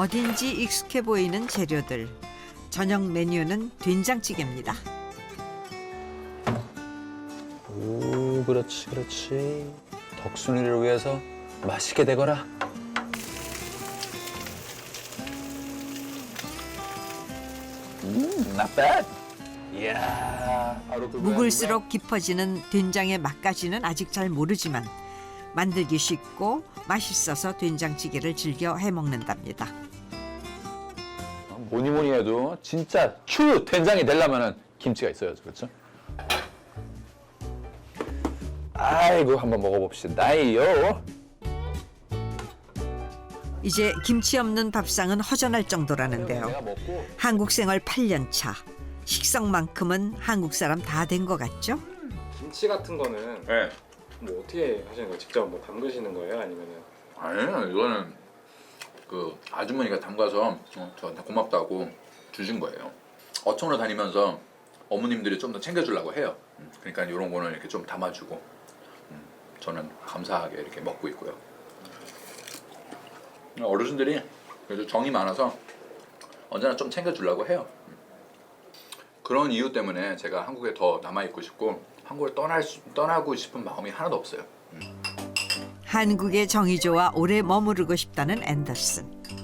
어딘지 익숙해 보이는 재료들. 저녁 메뉴는 된장찌개입니다. 오, 그렇지, 그렇지. 덕순이를 위해서 맛있게 되거라. 음, not bad. 이야, 바로 묵을수록 깊어지는 된장의 맛까지는 아직 잘 모르지만 만들기 쉽고 맛있어서 된장찌개를 즐겨 해먹는답니다. 뭐니 뭐니 해도 진짜 추 된장이 되려면은 김치가 있어야죠, 그렇죠? 아이고 한번 먹어봅시다요. 이제 김치 없는 밥상은 허전할 정도라는데요. 한국 생활 8년 차. 식성만큼은 한국 사람 다 된 것 같죠? 김치 같은 거는 네. 뭐 어떻게 하시는 거예요? 직접 뭐 담그시는 거예요? 아니면은 아니요 이거는 그 아주머니가 담가서 어, 저한테 고맙다고 주신 거예요. 어촌으로 다니면서 어머님들이 좀 더 챙겨주려고 해요. 음, 그러니까 이런 거는 이렇게 좀 담아주고 음, 저는 감사하게 이렇게 먹고 있고요. 어르신들이 그래도 정이 많아서 언제나 좀 챙겨주려고 해요. 음. 그런 이유 때문에 제가 한국에 더 남아 있고 싶고 한국을 떠날 수- 떠나고 싶은 마음이 하나도 없어요. 한국의 정이 좋아 오래 머무르고 싶다는 앤더슨.